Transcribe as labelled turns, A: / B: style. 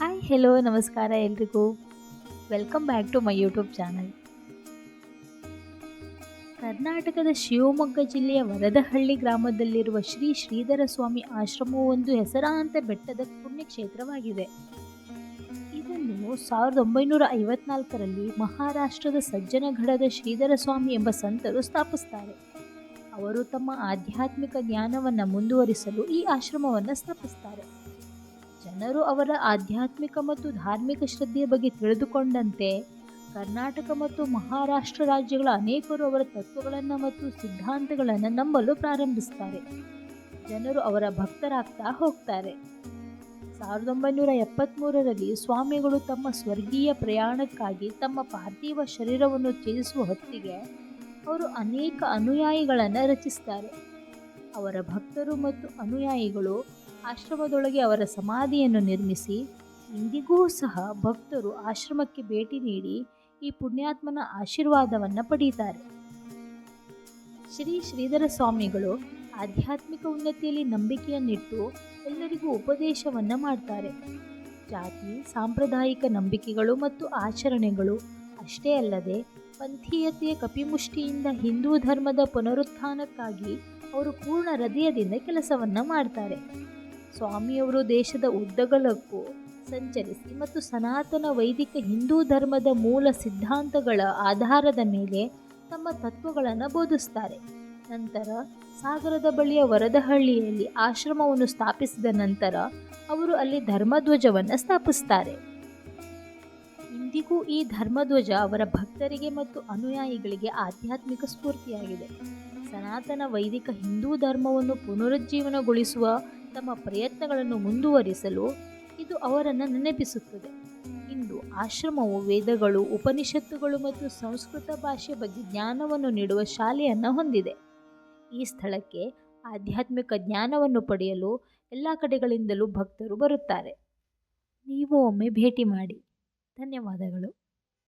A: Hi hello ನಮಸ್ಕಾರ ಎಲ್ರಿಗೂ. Welcome back to my YouTube channel ಕರ್ನಾಟಕದ ಶಿವಮೊಗ್ಗ ಜಿಲ್ಲೆಯ ವರದಹಳ್ಳಿ ಗ್ರಾಮದಲ್ಲಿರುವ ಶ್ರೀ ಶ್ರೀಧರ ಸ್ವಾಮಿ ಆಶ್ರಮವು ಒಂದು ಹೆಸರಾಂತ ಬೆಟ್ಟದ ಪುಣ್ಯಕ್ಷೇತ್ರವಾಗಿದೆ. ಇದನ್ನು ಸಾವಿರದ ಒಂಬೈನೂರ ಐವತ್ನಾಲ್ಕರಲ್ಲಿ ಮಹಾರಾಷ್ಟ್ರದ ಸಜ್ಜನಗಢದ ಶ್ರೀಧರ ಸ್ವಾಮಿ ಎಂಬ ಸಂತರು ಸ್ಥಾಪಿಸ್ತಾರೆ. ಅವರು ತಮ್ಮ ಆಧ್ಯಾತ್ಮಿಕ ಜ್ಞಾನವನ್ನು ಮುಂದುವರಿಸಲು ಈ ಆಶ್ರಮವನ್ನು ಸ್ಥಾಪಿಸ್ತಾರೆ. ಜನರು ಅವರ ಆಧ್ಯಾತ್ಮಿಕ ಮತ್ತು ಧಾರ್ಮಿಕ ಶ್ರದ್ಧೆಯ ಬಗ್ಗೆ ತಿಳಿದುಕೊಂಡಂತೆ ಕರ್ನಾಟಕ ಮತ್ತು ಮಹಾರಾಷ್ಟ್ರ ರಾಜ್ಯಗಳ ಅನೇಕರು ಅವರ ತತ್ವಗಳನ್ನು ಮತ್ತು ಸಿದ್ಧಾಂತಗಳನ್ನು ನಂಬಲು ಪ್ರಾರಂಭಿಸ್ತಾರೆ. ಜನರು ಅವರ ಭಕ್ತರಾಗ್ತಾ ಹೋಗ್ತಾರೆ. ಸಾವಿರದ ಒಂಬೈನೂರ ಎಪ್ಪತ್ತ್ಮೂರರಲ್ಲಿ ಸ್ವಾಮಿಗಳು ತಮ್ಮ ಸ್ವರ್ಗೀಯ ಪ್ರಯಾಣಕ್ಕಾಗಿ ತಮ್ಮ ಪಾರ್ಥಿವ ಶರೀರವನ್ನು ತ್ಯಜಿಸುವ ಹೊತ್ತಿಗೆ ಅವರು ಅನೇಕ ಅನುಯಾಯಿಗಳನ್ನು ರಚಿಸ್ತಾರೆ. ಅವರ ಭಕ್ತರು ಮತ್ತು ಅನುಯಾಯಿಗಳು ಆಶ್ರಮದೊಳಗೆ ಅವರ ಸಮಾಧಿಯನ್ನು ನಿರ್ಮಿಸಿ, ಇಂದಿಗೂ ಸಹ ಭಕ್ತರು ಆಶ್ರಮಕ್ಕೆ ಭೇಟಿ ನೀಡಿ ಈ ಪುಣ್ಯಾತ್ಮನ ಆಶೀರ್ವಾದವನ್ನು ಪಡೀತಾರೆ. ಶ್ರೀ ಶ್ರೀಧರ ಸ್ವಾಮಿಗಳು ಆಧ್ಯಾತ್ಮಿಕ ಉನ್ನತಿಯಲ್ಲಿ ನಂಬಿಕೆಯನ್ನಿಟ್ಟು ಎಲ್ಲರಿಗೂ ಉಪದೇಶವನ್ನು ಮಾಡ್ತಾರೆ. ಜಾತಿ, ಸಾಂಪ್ರದಾಯಿಕ ನಂಬಿಕೆಗಳು ಮತ್ತು ಆಚರಣೆಗಳು ಅಷ್ಟೇ ಅಲ್ಲದೆ ಪಂಥೀಯತೆಯ ಕಪಿಮುಷ್ಟಿಯಿಂದ ಹಿಂದೂ ಧರ್ಮದ ಪುನರುತ್ಥಾನಕ್ಕಾಗಿ ಅವರು ಪೂರ್ಣ ಹೃದಯದಿಂದ ಕೆಲಸವನ್ನು ಮಾಡ್ತಾರೆ. ಸ್ವಾಮಿಯವರು ದೇಶದ ಉದ್ದಗಲಕ್ಕೂ ಸಂಚರಿಸಿ ಮತ್ತು ಸನಾತನ ವೈದಿಕ ಹಿಂದೂ ಧರ್ಮದ ಮೂಲ ಸಿದ್ಧಾಂತಗಳ ಆಧಾರದ ಮೇಲೆ ತಮ್ಮ ತತ್ವಗಳನ್ನು ಬೋಧಿಸ್ತಾರೆ. ನಂತರ ಸಾಗರದ ಬಳಿಯ ವರದಹಳ್ಳಿಯಲ್ಲಿ ಆಶ್ರಮವನ್ನು ಸ್ಥಾಪಿಸಿದ ನಂತರ ಅವರು ಅಲ್ಲಿ ಧರ್ಮಧ್ವಜವನ್ನು ಸ್ಥಾಪಿಸ್ತಾರೆ. ಇಂದಿಗೂ ಈ ಧರ್ಮಧ್ವಜ ಅವರ ಭಕ್ತರಿಗೆ ಮತ್ತು ಅನುಯಾಯಿಗಳಿಗೆ ಆಧ್ಯಾತ್ಮಿಕ ಸ್ಫೂರ್ತಿಯಾಗಿದೆ. ಸನಾತನ ವೈದಿಕ ಹಿಂದೂ ಧರ್ಮವನ್ನು ಪುನರುಜ್ಜೀವನಗೊಳಿಸುವ ತಮ್ಮ ಪ್ರಯತ್ನಗಳನ್ನು ಮುಂದುವರಿಸಲು ಇದು ಅವರನ್ನು ನೆನಪಿಸುತ್ತದೆ. ಇಂದು ಆಶ್ರಮವು ವೇದಗಳು, ಉಪನಿಷತ್ತುಗಳು ಮತ್ತು ಸಂಸ್ಕೃತ ಭಾಷೆ ಬಗ್ಗೆ ಜ್ಞಾನವನ್ನು ನೀಡುವ ಶಾಲೆಯನ್ನು ಹೊಂದಿದೆ. ಈ ಸ್ಥಳಕ್ಕೆ ಆಧ್ಯಾತ್ಮಿಕ ಜ್ಞಾನವನ್ನು ಪಡೆಯಲು ಎಲ್ಲ ಕಡೆಗಳಿಂದಲೂ ಭಕ್ತರು ಬರುತ್ತಾರೆ. ನೀವು ಒಮ್ಮೆ ಭೇಟಿ ಮಾಡಿ. ಧನ್ಯವಾದಗಳು.